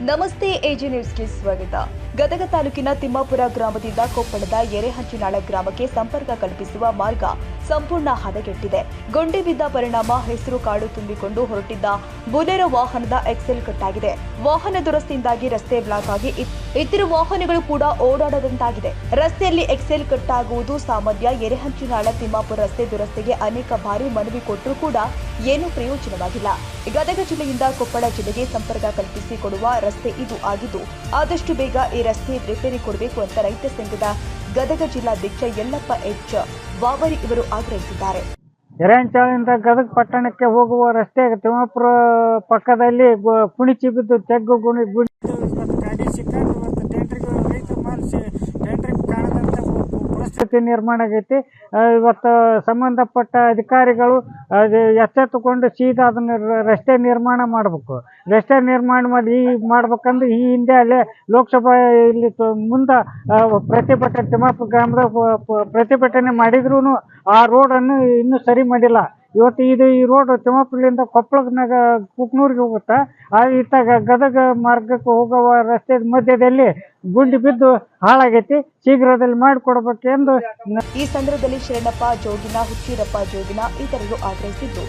ನಮಸ್ತೆ ಎಜಿ ನ್ಯೂಸ್ಗೆ ಸ್ವಾಗತ. ಗದಗ ತಾಲೂಕಿನ ತಿಮ್ಮಾಪುರ ಗ್ರಾಮದಿಂದ ಕೊಪ್ಪಳದ ಎರೆಹಂಚಿನಾಳ ಗ್ರಾಮಕ್ಕೆ ಸಂಪರ್ಕ ಕಲ್ಪಿಸುವ ಮಾರ್ಗ ಸಂಪೂರ್ಣ ಹದಗೆಟ್ಟಿದೆ. ಗುಂಡಿ ಬಿದ್ದ ಪರಿಣಾಮ ಹೆಸರು ಕಾಡು ತುಂಬಿಕೊಂಡು ಹೊರಟಿದ್ದ ಬುಲೆರೋ ವಾಹನದ ಎಕ್ಸೆಲ್ ಕಟ್ಟಾಗಿದೆ. ವಾಹನ ದುರಸ್ತಿಯಿಂದಾಗಿ ರಸ್ತೆ ಬ್ಲಾಕ್ ಆಗಿ ಇತ್- ಇತರ ವಾಹನಗಳು ಕೂಡ ಓಡಾಡದಂತಾಗಿದೆ. ರಸ್ತೆಯಲ್ಲಿ ಎಕ್ಸೆಲ್ ಕಟ್ಟಾಗುವುದು ಸಾಮಾನ್ಯ. ಎರೆಹಂಚಿನಾಳ ತಿಮ್ಮಾಪುರ ರಸ್ತೆ ದುರಸ್ತಿಗೆ ಅನೇಕ ಬಾರಿ ಮನವಿ ಕೊಟ್ಟರೂ ಕೂಡ ಏನೂ ಪ್ರಯೋಜನವಾಗಿಲ್ಲ. ಗದಗ ಜಿಲ್ಲೆಯಿಂದ ಕೊಪ್ಪಳ ಜಿಲ್ಲೆಗೆ ಸಂಪರ್ಕ ಕಲ್ಪಿಸಿಕೊಡುವ ರಸ್ತೆ ಇದು ಆಗಿದ್ದು, ಆದಷ್ಟು ಬೇಗ ಈ ರಸ್ತೆ ರಿಪೇರಿ ಕೊಡಬೇಕು ಅಂತ ರೈತ ಸಂಘದ ಗದಗ ಜಿಲ್ಲಾಧ್ಯಕ್ಷ ಯಲ್ಲಪ್ಪ ಎಚ್ ವಾವರಿ ಇವರು ಆಗ್ರಹಿಸಿದ್ದಾರೆ. ಎರೆಂಚಾಳಿಂದ ಗದಗ ಪಟ್ಟಣಕ್ಕೆ ಹೋಗುವ ರಸ್ತೆ ತಿಮ್ಮಾಪುರ ಪಕ್ಕದಲ್ಲಿ ಕುಣಿಚಿ ಬಿದ್ದು ತೆಗ್ಗು ಗುಣಿ ಗುಣಿ ಇವತ್ತು ಗಾಡಿ ಸಿಕ್ಕಾಗ ಇವತ್ತು ಟೆಂಟ್ರಿಗೆ ರೈತ ಮಾಡಿಸಿ ಟೆಂಟ್ರಿಗೆ ಕಾಣದಂತ ಪರಿಸ್ಥಿತಿ ನಿರ್ಮಾಣ ಆಗೈತಿ. ಇವತ್ತು ಸಂಬಂಧಪಟ್ಟ ಅಧಿಕಾರಿಗಳು ಅದು ಎಚ್ಚೆತ್ತುಕೊಂಡು ಸೀದಾ ಅದನ್ನ ರಸ್ತೆ ನಿರ್ಮಾಣ ಮಾಡಬೇಕು. ರಸ್ತೆ ನಿರ್ಮಾಣ ಮಾಡಿ ಈ ಮಾಡ್ಬೇಕಂದ್ರೆ ಈ ಹಿಂದೆ ಅಲ್ಲೇ ಲೋಕಸಭಾ ಇಲ್ಲಿ ಮುಂದೆ ಪ್ರತಿಭಟನೆ ತಿಮ್ಮಾಪುರ ಗ್ರಾಮದ ಪ್ರತಿಭಟನೆ ಮಾಡಿದ್ರೂ ಆ ರೋಡನ್ನು ಇನ್ನೂ ಸರಿ ಮಾಡಿಲ್ಲ. ಇವತ್ತು ಇದು ಈ ರೋಡ್ ತಿಮ್ಮಾಪುರದಿಂದ ಕೊಪ್ಪಳನಾಗ ಕುಕ್ನೂರಿಗೆ ಹೋಗುತ್ತಾ, ಆ ಇತ್ತಾಗ ಗದಗ ಮಾರ್ಗಕ್ಕೆ ಹೋಗುವ ರಸ್ತೆ ಮಧ್ಯದಲ್ಲಿ ಗುಂಡಿ ಬಿದ್ದು ಹಾಳಾಗೈತಿ ಶೀಘ್ರದಲ್ಲಿ ಮಾಡಿಕೊಡ್ಬೇಕೆಂದು ಈ ಸಂದರ್ಭದಲ್ಲಿ ಶರಣಪ್ಪ ಜೋಗಿನ ಹುಚ್ಚೀರಪ್ಪ ಜೋಗಿನ ಇತರರು ಆಗ್ರಹಿಸಿದ್ದು.